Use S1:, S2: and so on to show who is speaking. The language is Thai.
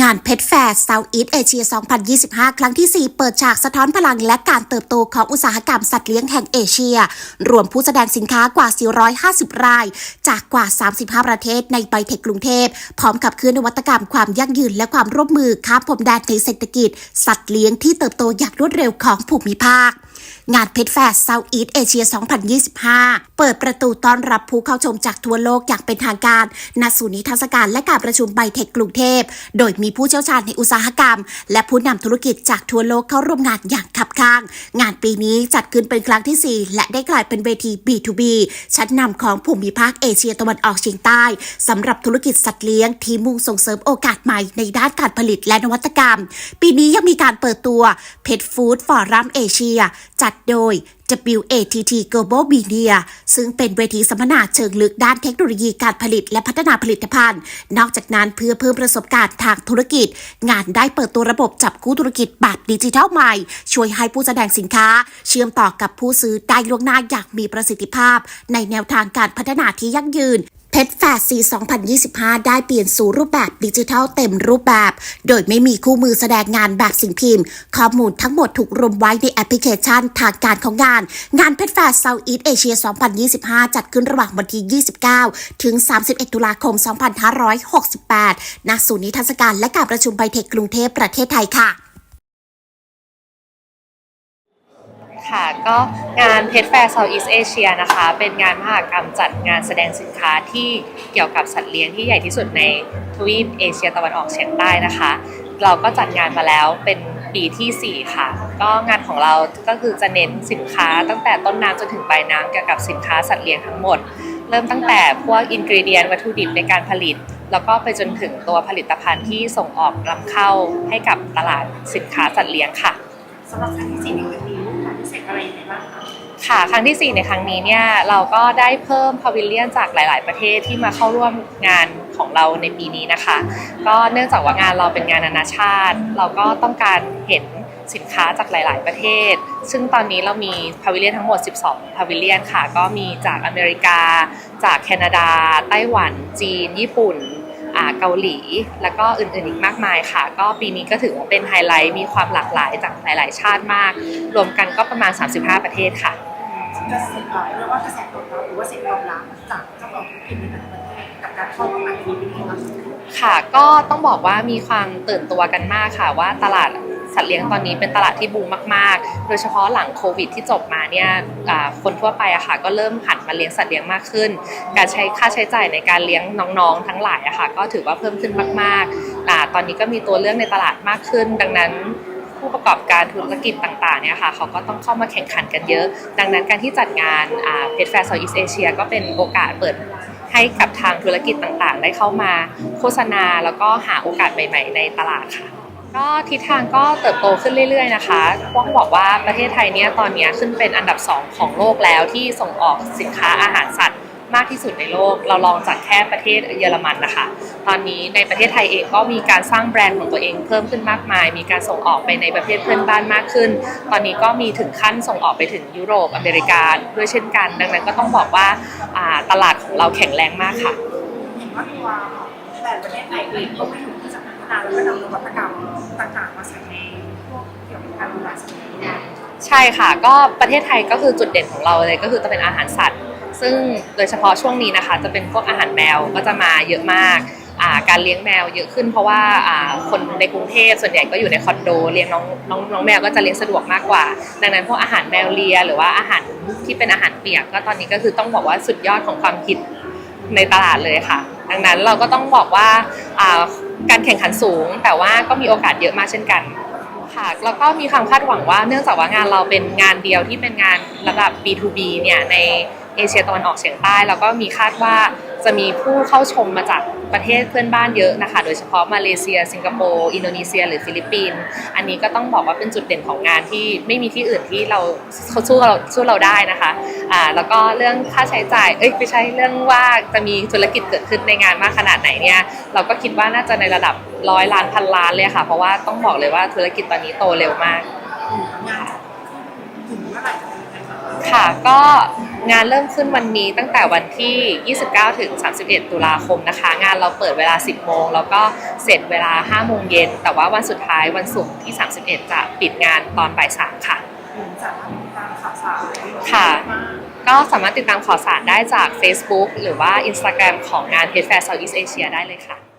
S1: งานเพชรแฟร์ Southeast Asia 2025 ครั้งที่ 4 เปิดฉากสะท้อนพลังและการเติบโตของอุตสาหกรรมสัตว์เลี้ยงแห่งเอเชีย รวมผู้แสดงสินค้ากว่า 450 ราย จากกว่า 35 ประเทศในไบเทคกรุงเทพ พร้อมกับเคลื่อนนวัตกรรมความยั่งยืนและความร่วมมือข้ามพรมแดนในเศรษฐกิจ สัตว์เลี้ยงที่เติบโตอย่างรวดเร็วของภูมิภาคงานเพชรแฟร์ Southeast Asia 2025 เปิดประตูต้อนรับผู้เข้าชมจากทั่วโลกอย่างเป็นทางการณศูนย์นิทรรศการและการประชุมไบเทคกรุงเทพ โดยมีผู้เชี่ยวชาญในอุตสาหกรรม และผู้นำธุรกิจจากทั่วโลกเข้าร่วมงานอย่างคับข้าง งานปีนี้จัดขึ้นเป็นครั้งที่ 4 และได้กลายเป็นเวที B2B ชั้นนำของภูมิภาคเอเชียตะวันออกเฉียงใต้สำหรับธุรกิจสัตว์เลี้ยงที่มุ่งส่งเสริมโอกาสใหม่ในด้านการผลิตและนวัตกรรม ปีนี้ยังมีการเปิดตัว Pet Food Forum Asia จัดโดย WATT Global Media ซึ่งเป็นเวทีสัมมนาเชิงลึกด้านเทคโนโลยีการผลิตและพัฒนาผลิตภัณฑ์ นอกจากนั้นเพื่อเพิ่มประสบการณ์ทางธุรกิจ งานได้เปิดตัวระบบจับคู่ธุรกิจแบบดิจิทัลใหม่ ช่วยให้ผู้แสดงสินค้า เชื่อมต่อกับผู้ซื้อได้ล่วงหน้าอย่างมีประสิทธิภาพ ในแนวทางการพัฒนาที่ยั่งยืน เพชรแฟร์ซี2025 ได้เปลี่ยนสู่รูปแบบดิจิทัลเต็มรูปแบบ โดยไม่มีคู่มือแสดงงานแบบสิ่งพิมพ์ ข้อมูลทั้งหมดถูกรวมไว้ในแอปพลิเคชันทางการของงาน งานเพชรแฟร์ Southeast Asia 2025 จัดขึ้นระหว่างวันที่ 29 ถึง 31 ตุลาคม 2568 ณ ศูนย์นิทรรศการและการประชุมไบเทคกรุงเทพประเทศไทยค่ะ
S2: ค่ะ ก็งานเพชรแฟร์ Southeast Asia นะคะ เป็นงานมหกรรมจัดงานแสดงสินค้าที่เกี่ยวกับสัตว์เลี้ยงที่ใหญ่ที่สุดในทวีปเอเชียตะวันออกเฉียงใต้นะคะ เราก็จัดงานมาแล้วเป็นปีที่ 4 ค่ะ ก็งานของเราก็คือจะเน้นสินค้าตั้งแต่ต้นน้ำจนถึงปลายน้ำเกี่ยวกับสินค้าสัตว์เลี้ยงทั้งหมด เริ่มตั้งแต่พวกอินกรีเดียนวัตถุดิบในการผลิต แล้วก็ไปจนถึงตัวผลิตภัณฑ์ที่ส่งออกนำเข้าให้กับตลาดสินค้าสัตว์เลี้ยงค่ะ
S3: สำหรับครั้งที่สี่ในวันนี้ พิเศษอะไรยังไงบ้างคะ
S2: ค่ะครั้งที่ 4 ในครั้งนี้เนี่ยเราก็ได้เพิ่มพาวิเลียนจากหลาย ๆ ประเทศที่มาเข้าร่วมงานของเราในปีนี้นะคะ ก็เนื่องจากว่างานเราเป็นงานนานาชาติ เราก็ต้องการเห็นสินค้าจากหลาย ๆ ประเทศ ซึ่งตอนนี้เรามีพาวิเลียนทั้งหมด 12 พาวิเลียนค่ะ ก็มีจากอเมริกา จากแคนาดา ไต้หวัน จีน ญี่ปุ่น เกาหลี แล้วก็อื่นๆอีกมากมายค่ะ ก็ปีนี้ก็ถือว่าเป็นไฮไลท์มีความหลากหลายจากหลายๆ ชาติมาก รวมกันก็ประมาณ 35 ประเทศค่ะ
S3: กระแสเอ่อเรียกว่ากระแสตอบรับหรือว่าเสียงตอบรับจากเจ้าของธุรกิจในแต่ละประเทศกับการเข้าร่วมงานในปีนี้เป็นยังไงบ้างคะ
S2: ค่ะก็ต้องบอกว่ามีความตื่นตัวกันมากค่ะว่าตลาด สัตว์เลี้ยงตอนนี้เป็นตลาดที่บูมมาก ๆ โดยเฉพาะหลังโควิดที่จบมาเนี่ยคนทั่วไปอะค่ะก็เริ่มหันมาเลี้ยงสัตว์เลี้ยงมากขึ้น การใช้ค่าใช้จ่ายในการเลี้ยงน้องๆ ทั้งหลายอะค่ะก็ถือว่าเพิ่มขึ้นมากๆตอนนี้ก็มีตัวเลือกในตลาดมากขึ้น ดังนั้นผู้ประกอบการธุรกิจต่างๆเนี่ยค่ะเขาก็ต้องเข้ามาแข่งขันกันเยอะ ดังนั้นการที่จัดงานเพชรแฟร์เซาท์อีสเอเชียก็เป็นโอกาสเปิดให้กับทางธุรกิจต่างๆ ได้เข้ามาโฆษณาแล้วก็หาโอกาสใหม่ ๆ ในตลาดค่ะ ก็ทิศทางก็เติบโตขึ้นเรื่อย ๆ นะคะต้องบอกว่าประเทศไทยเนี่ยตอนนี้ขึ้นเป็นอันดับ 2 ของโลกแล้วที่ส่งออกสินค้าอาหารสัตว์มากที่สุดในโลก เราลองจากแค่ประเทศเยอรมันนะคะ ตอนนี้ในประเทศไทยเองก็มีการสร้างแบรนด์ของตัวเองเพิ่มขึ้นมากมาย มีการส่งออกไปในประเทศเพื่อนบ้านมากขึ้น ตอนนี้ก็มีถึงขั้นส่งออกไปถึงยุโรปอเมริกาด้วยเช่นกัน ดังนั้นก็ต้องบอกว่าตลาดของเราแข็งแรงมากค่ะ
S3: เห็นว่าตัวของแต่ประเทศไทยเองก็ไม่ถูกที่จะ นาแล้วก็นำนวัตกรรมต่างๆมาใส่ในพวกเกี่ยวกับการดูแลสัตว์เลี้ยงเนี่ย
S2: ใช่ค่ะ ก็ประเทศไทยก็คือจุดเด่นของเราเลยก็คือจะเป็นอาหารสัตว์ ซึ่งโดยเฉพาะช่วงนี้นะคะ จะเป็นพวกอาหารแมวก็จะมาเยอะมากาการเลี้ยงแมวเยอะขึ้นเพราะว่าาคนในกรุงเทพส่วนใหญ่ก็อยู่ในคอนโดเลี้ยงน้องน้องน้องแมวก็จะเลี้ยงสะดวกมากกว่า ดังนั้นพวกอาหารแมวเลีย หรือว่าอาหารที่เป็นอาหารเปียกก็ตอนนี้ก็คือต้องบอกว่าสุดยอดของความคิดในตลาดเลยค่ะ ดังนั้นเราก็ต้องบอกว่าอ่า การแข่งขันสูง แต่ว่าก็มีโอกาสเยอะมากเช่นกันค่ะแล้วก็มีความคาดหวังว่าเนื่องจากว่างานเราเป็นงานเดียวที่เป็นงานระดับ B2B เนี่ยในเอเชียตะวันออกเฉียงใต้ แล้วก็มีคาดว่า จะมีผู้เข้าชมมาจากประเทศเพื่อนบ้านเยอะนะคะ โดยเฉพาะมาเลเซีย สิงคโปร์ อินโดนีเซีย หรือฟิลิปปินส์ อันนี้ก็ต้องบอกว่าเป็นจุดเด่นของงานที่ไม่มีที่อื่นที่เราเขาสู้เราสู้เราได้นะคะ อ่า แล้วก็เรื่องค่าใช้จ่าย เอ้ยไม่ใช่เรื่องว่าจะมีธุรกิจเกิดขึ้นในงานมากขนาดไหนเนี่ย เราก็คิดว่าน่าจะในระดับร้อยล้านพันล้านเลยค่ะ เพราะว่าต้องบอกเลยว่าธุรกิจตอนนี้โตเร็วมาก
S3: งาน
S2: ค่ะก็งานเริ่มขึ้นวันนี้ตั้งแต่วันที่ 29 ถึง 31 ตุลาคมนะคะ งานเราเปิดเวลา 10 โมง แล้วก็เสร็จเวลา 5 โมงเย็น แต่ว่าวันสุดท้ายวันศุกร์ที่ 31 จะปิดงานตอนบ่าย 3 ค่ะ
S3: ถึงสามารถติดตามข่าวสาร
S2: ค่ะ
S3: มาก
S2: ก็สามารถติดตามข่าวสารได้จาก Facebook หรือว่า Instagram ของงาน h e a d Fair Southeast Asia ได้เลยค่ะ